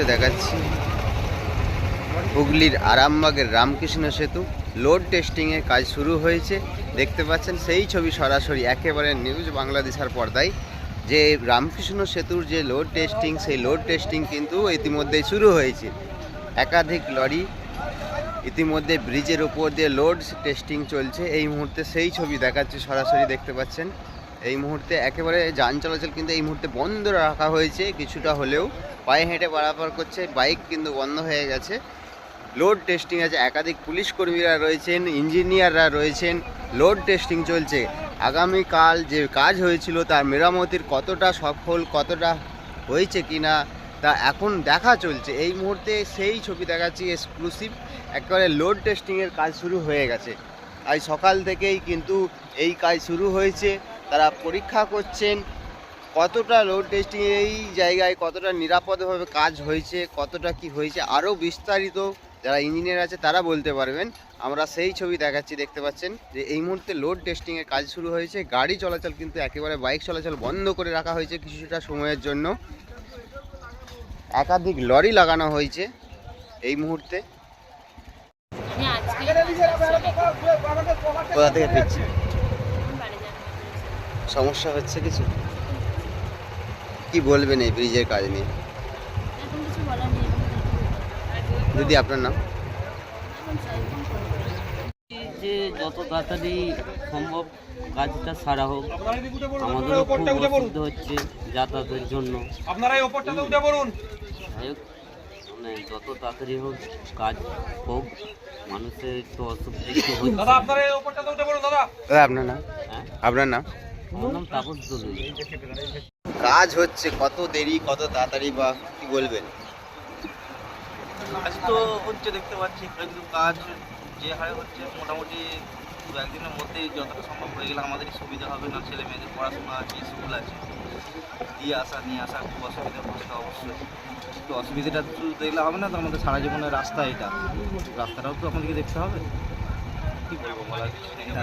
মুহূর্তে দেখাচ্ছি। হুগলির আরামবাগের রামকৃষ্ণ সেতু। লোড টেস্টিংয়ের কাজ শুরু হয়েছে। দেখতে পাচ্ছেন, সেই ছবি সরাসরি একেবারে নিউজ বাংলাদেশের পর্দায়। যে রামকৃষ্ণ সেতুর যে লোড টেস্টিং, সেই লোড টেস্টিং কিন্তু ইতিমধ্যেই শুরু হয়েছে। একাধিক লরি ইতিমধ্যে ব্রিজের উপর দিয়ে লোড টেস্টিং চলছে। এই মুহূর্তে সেই ছবি দেখাচ্ছে, সরাসরি দেখতে পাচ্ছেন। এই মুহূর্তে একেবারে যান চলাচল কিন্তু এই মুহূর্তে বন্ধ রাখা হয়েছে, কিছুটা হলেও। পায়ে হেঁটে পারাপার করছে, বাইক কিন্তু বন্ধ হয়ে গেছে। লোড টেস্টিং আছে, একাধিক পুলিশ কর্মীরা রয়েছেন, ইঞ্জিনিয়াররা রয়েছেন, লোড টেস্টিং চলছে। আগামীকাল যে কাজ হয়েছিল, তার মেরামতির কতটা সফল, কতটা হয়েছে কিনা, তা এখন দেখা চলছে। এই মুহূর্তে সেই ছবি দেখাচ্ছি এক্সক্লুসিভ একেবারে লোড টেস্টিংয়ের কাজ শুরু হয়ে গেছে। আজ সকাল থেকেই কিন্তু এই কাজ শুরু হয়েছে। তারা পরীক্ষা করছেন কতটা লোড টেস্টিং এই জায়গায় কতটা নিরাপদভাবে কাজ হয়েছে কতটা কি হয়েছে আরও বিস্তারিত যারা ইঞ্জিনিয়ার আছে তারা বলতে পারবেন। আমরা সেই ছবি দেখাচ্ছি দেখতে পাচ্ছেন যে এই মুহূর্তে লোড টেস্টিংয়ের কাজ শুরু হয়েছে। গাড়ি চলাচল কিন্তু একেবারে বাইক চলাচল বন্ধ করে রাখা হয়েছে কিছুটা সময়ের জন্য। একাধিক লরি লাগানো হয়েছে এই মুহূর্তে। কোথা থেকে যাব সমস্যা হচ্ছে কিছু? কি বলবেন এই ব্রিজের কাজ নিয়ে? যদি আপনার নাম? যে যত তাড়াতাড়ি সম্ভব কাজটা সারা হোক আমাদেরও খুব অসুবিধা হচ্ছে যাতায়াতের জন্য। আপনারা এই ওপরটাতে উঠে পড়ুন। যাই হোক মানে যত তাড়াতাড়ি হোক কাজ হোক মানুষের একটু অসুবিধা দাদা আপনারা এই ওপরটাতে উঠে পড়ুন দাদা। দাদা আপনার নাম? হ্যাঁ? আপনার নাম? কাজ হচ্ছে কত দেরি কত তাড়াতাড়ি বা কি বলবেন? কাজ তো হচ্ছে দেখতে পাচ্ছি কিন্তু কাজ যে হারে হচ্ছে মোটামুটি দু একদিনের মধ্যেই যতটা সম্ভব হয়ে গেলে আমাদেরই সুবিধা হবে না ছেলে মেয়েদের পড়াশোনা আছে স্কুল আছে। দিয়ে আসা নিয়ে আসা খুব অসুবিধা হচ্ছে অবশ্যই। একটু অসুবিধাটা শুধু দেখলে হবে না তো আমাদের সারা জীবনের রাস্তা এটা। রাস্তাটাও তো আমাদেরকে দেখতে হবে। কী বলব বলা কিছু নেই। না।